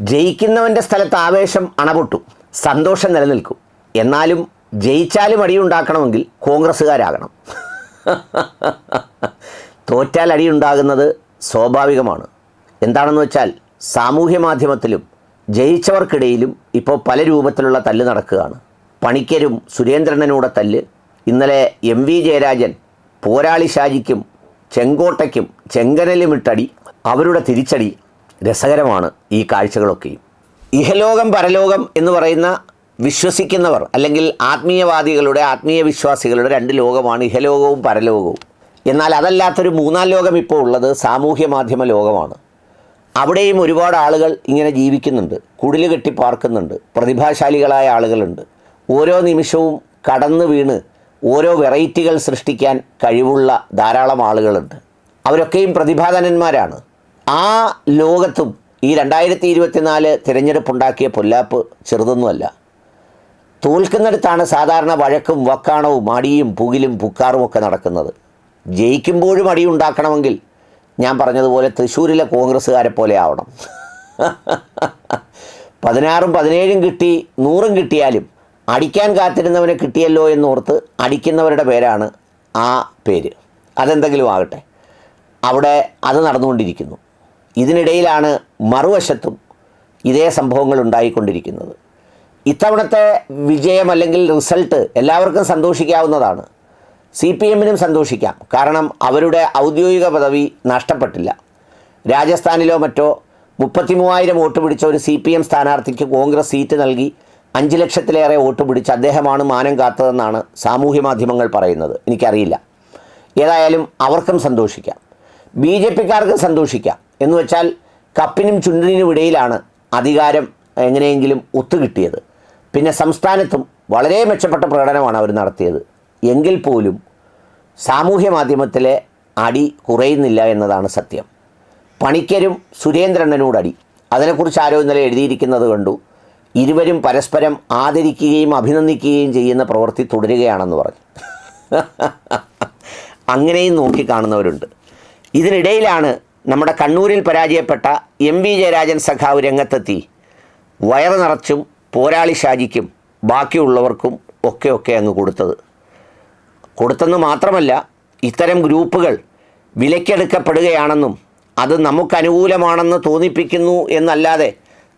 ജയിക്കുന്നവന്റെ സ്ഥലത്ത് ആവേശം അണപൊട്ടും സന്തോഷം നിലനിൽക്കും. എന്നാലും ജയിച്ചാലും അടിയുണ്ടാക്കണമെങ്കിൽ കോൺഗ്രസ്സുകാരാകണം. തോറ്റാൽ അടിയുണ്ടാകുന്നത് സ്വാഭാവികമാണ്. എന്താണെന്ന് വെച്ചാൽ സാമൂഹ്യ മാധ്യമത്തിലും ജയിച്ചവർക്കിടയിലും ഇപ്പോൾ പല രൂപത്തിലുള്ള തല്ല് നടക്കുകയാണ്. പണിക്കരും സുരേന്ദ്രനൂടെ തല്ല്. ഇന്നലെ എം വി ജയരാജൻ പോരാളി ഷാജിക്കും ചെങ്കോട്ടയ്ക്കും ചെങ്കനലുമിട്ടടി അവരുടെ തിരിച്ചടി രസകരമാണ് ഈ കാഴ്ചകളൊക്കെയും. ഇഹലോകം പരലോകം എന്ന് പറയുന്ന വിശ്വസിക്കുന്നവർ അല്ലെങ്കിൽ ആത്മീയവാദികളുടെ ആത്മീയ വിശ്വാസികളുടെ രണ്ട് ലോകമാണ് ഇഹലോകവും പരലോകവും. എന്നാൽ അതല്ലാത്തൊരു മൂന്നാം ലോകം ഇപ്പോൾ ഉള്ളത് സാമൂഹ്യ മാധ്യമ ലോകമാണ്. അവിടെയും ഒരുപാട് ആളുകൾ ഇങ്ങനെ ജീവിക്കുന്നുണ്ട് കുടിൽ കെട്ടി പാർക്കുന്നുണ്ട് പ്രതിഭാശാലികളായ ആളുകളുണ്ട്. ഓരോ നിമിഷവും കടന്നു വീണ് ഓരോ വെറൈറ്റികൾ സൃഷ്ടിക്കാൻ കഴിവുള്ള ധാരാളം ആളുകളുണ്ട്. അവരൊക്കെയും പ്രതിഭാധനന്മാരാണ്. ആ ലോകത്തും ഈ രണ്ടായിരത്തി ഇരുപത്തിനാല് തിരഞ്ഞെടുപ്പുണ്ടാക്കിയ പൊല്ലാപ്പ് ചെറുതൊന്നുമല്ല. തോൽക്കുന്നിടത്താണ് സാധാരണ വഴക്കും വക്കാണവും അടിയും പുകിലും പുക്കാറും ഒക്കെ നടക്കുന്നത്. ജയിക്കുമ്പോഴും അടി ഉണ്ടാക്കണമെങ്കിൽ ഞാൻ പറഞ്ഞതുപോലെ തൃശ്ശൂരിലെ കോൺഗ്രസ്സുകാരെ പോലെ ആവണം. പതിനാറും പതിനേഴും കിട്ടി നൂറും കിട്ടിയാലും അടിക്കാൻ കാത്തിരുന്നവനെ കിട്ടിയല്ലോ എന്നോർത്ത് അടിക്കുന്നവരുടെ പേരാണ് ആ പേര്. അതെന്തെങ്കിലും ആകട്ടെ. അവിടെ അത് നടന്നുകൊണ്ടിരിക്കുന്നു. ഇതിനിടയിലാണ് മറുവശത്തും ഇതേ സംഭവങ്ങൾ ഉണ്ടായിക്കൊണ്ടിരിക്കുന്നത്. ഇത്തവണത്തെ വിജയം അല്ലെങ്കിൽ റിസൾട്ട് എല്ലാവർക്കും സന്തോഷിക്കാവുന്നതാണ്. സി പി എമ്മിനും സന്തോഷിക്കാം. കാരണം അവരുടെ ഔദ്യോഗിക പദവി നഷ്ടപ്പെട്ടില്ല. രാജസ്ഥാനിലോ മറ്റോ മുപ്പത്തി മൂവായിരം വോട്ട് പിടിച്ച ഒരു സി പി എം സ്ഥാനാർത്ഥിക്ക് കോൺഗ്രസ് സീറ്റ് നൽകി അഞ്ച് ലക്ഷത്തിലേറെ വോട്ട് പിടിച്ച് അദ്ദേഹമാണ് മാനം കാത്തതെന്നാണ് സാമൂഹ്യ മാധ്യമങ്ങൾ പറയുന്നത്. എനിക്കറിയില്ല. ഏതായാലും അവർക്കും സന്തോഷിക്കാം. B J പിക്കാർക്കും സന്തോഷിക്കാം. എന്ന് വെച്ചാൽ കപ്പിനും ചുണ്ടിനും ഇടയിലാണ് അധികാരം എങ്ങനെയെങ്കിലും ഒത്തുകിട്ടിയത് പിന്നെ സംസ്ഥാനത്തും വളരെ മെച്ചപ്പെട്ട പ്രകടനമാണ് അവർ നടത്തിയത്. എങ്കിൽ പോലും സാമൂഹ്യ മാധ്യമത്തിലെ അടി കുറയുന്നില്ല എന്നതാണ് സത്യം. പണിക്കരും സുരേന്ദ്രണ്ണനോട് അടി. അതിനെക്കുറിച്ച് ആരോ ഇന്നലെ എഴുതിയിരിക്കുന്നത് കണ്ടു. ഇരുവരും പരസ്പരം ആദരിക്കുകയും അഭിനന്ദിക്കുകയും ചെയ്യുന്ന പ്രവൃത്തി തുടരുകയാണെന്ന് പറഞ്ഞു. അങ്ങനെയും നോക്കിക്കാണുന്നവരുണ്ട് ഇതിനിടയിലാണ് നമ്മുടെ കണ്ണൂരിൽ പരാജയപ്പെട്ട എം വി ജയരാജൻ സഖാവ് രംഗത്തെത്തി. വയറ് നിറച്ചും പോരാളി ഷാജിക്കും ബാക്കിയുള്ളവർക്കും ഒക്കെ ഒക്കെ അങ്ങ് കൊടുത്തത്. കൊടുത്തെന്ന് മാത്രമല്ല ഇത്തരം ഗ്രൂപ്പുകൾ വിലക്കെടുക്കപ്പെടുകയാണെന്നും അത് നമുക്ക് അനുകൂലമാണെന്ന് തോന്നിപ്പിക്കുന്നു എന്നല്ലാതെ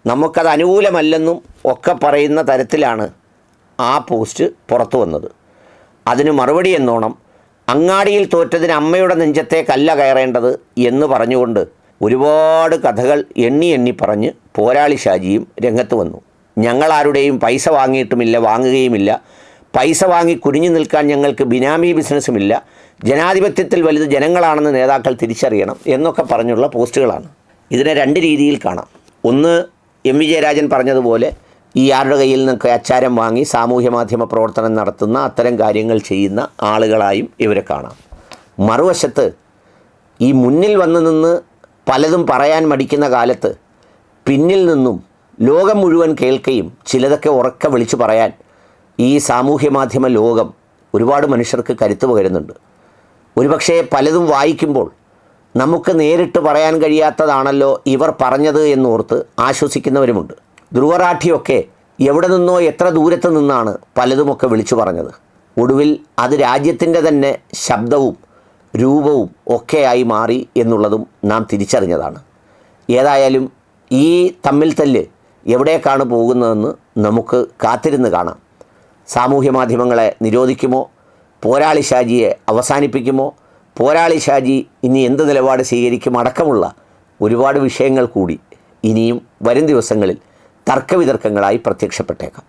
നമുക്കത് അനുകൂലമല്ലെന്നും ഒക്കെ പറയുന്ന തരത്തിലാണ് ആ പോസ്റ്റ് പുറത്തു വന്നത്. അതിന് മറുപടി എന്നോണം അങ്ങാടിയിൽ തോറ്റതിന് അമ്മയുടെ നെഞ്ചത്തേക്കല്ല കയറേണ്ടത് എന്ന് പറഞ്ഞുകൊണ്ട് ഒരുപാട് കഥകൾ എണ്ണി എണ്ണി പറഞ്ഞ് പോരാളി ഷാജിയും രംഗത്ത് വന്നു. ഞങ്ങളാരുടെയും പൈസ വാങ്ങിയിട്ടുമില്ല വാങ്ങുകയുമില്ല. പൈസ വാങ്ങി കുനിഞ്ഞു നിൽക്കാൻ ഞങ്ങൾക്ക് ബിനാമി ബിസിനസ്സുമില്ല. ജനാധിപത്യത്തിൽ വലുത് ജനങ്ങളാണെന്ന് നേതാക്കൾ തിരിച്ചറിയണം എന്നൊക്കെ പറഞ്ഞുള്ള പോസ്റ്റുകളാണ്. ഇതിനെ രണ്ട് രീതിയിൽ കാണാം. ഒന്ന് എം വി ജയരാജൻ പറഞ്ഞതുപോലെ ഈ ആരുടെ കയ്യിൽ നിന്നൊക്കെ അച്ചാരം വാങ്ങി സാമൂഹ്യ മാധ്യമ പ്രവർത്തനം നടത്തുന്ന അത്തരം കാര്യങ്ങൾ ചെയ്യുന്ന ആളുകളായും ഇവരെ കാണാം. മറുവശത്ത് ഈ മുന്നിൽ വന്നു നിന്ന് പലതും പറയാൻ മടിക്കുന്ന കാലത്ത് പിന്നിൽ നിന്നും ലോകം മുഴുവൻ കേൾക്കുകയും ചിലതൊക്കെ ഉറക്കെ വിളിച്ചു പറയാൻ ഈ സാമൂഹ്യ മാധ്യമ ലോകം ഒരുപാട് മനുഷ്യർക്ക് കരുത്ത് പകരുന്നുണ്ട്. ഒരുപക്ഷെ പലതും വായിക്കുമ്പോൾ നമുക്ക് നേരിട്ട് പറയാൻ കഴിയാത്തതാണല്ലോ ഇവർ പറഞ്ഞത് എന്നോർത്ത് ആശ്വസിക്കുന്നവരുമുണ്ട്. ധ്രുവറാഠിയൊക്കെ എവിടെ നിന്നോ എത്ര ദൂരത്ത് നിന്നാണ് പലതുമൊക്കെ വിളിച്ചു പറഞ്ഞത്. ഒടുവിൽ അത് രാജ്യത്തിന്റെ തന്നെ ശബ്ദവും രൂപവും ഒക്കെയായി മാറി എന്നുള്ളതും നാം തിരിച്ചറിഞ്ഞതാണ്. ഏതായാലും ഈ തമ്മിൽ തല്ല് എവിടേക്കാണ് പോകുന്നതെന്ന് നമുക്ക് കാത്തിരുന്ന് കാണാം. സാമൂഹ്യ മാധ്യമങ്ങളെ നിരോധിക്കുമോ? പോരാളി ഷാജിയെ അവസാനിപ്പിക്കുമോ? പോരാളി ഷാജി ഇനി എന്ത് നിലപാട് സ്വീകരിക്കും? അടക്കമുള്ള ഒരുപാട് വിഷയങ്ങൾ കൂടി ഇനിയും വരും ദിവസങ്ങളിൽ തർക്കവിതർക്കങ്ങളായി പ്രത്യക്ഷപ്പെട്ടേക്കാം.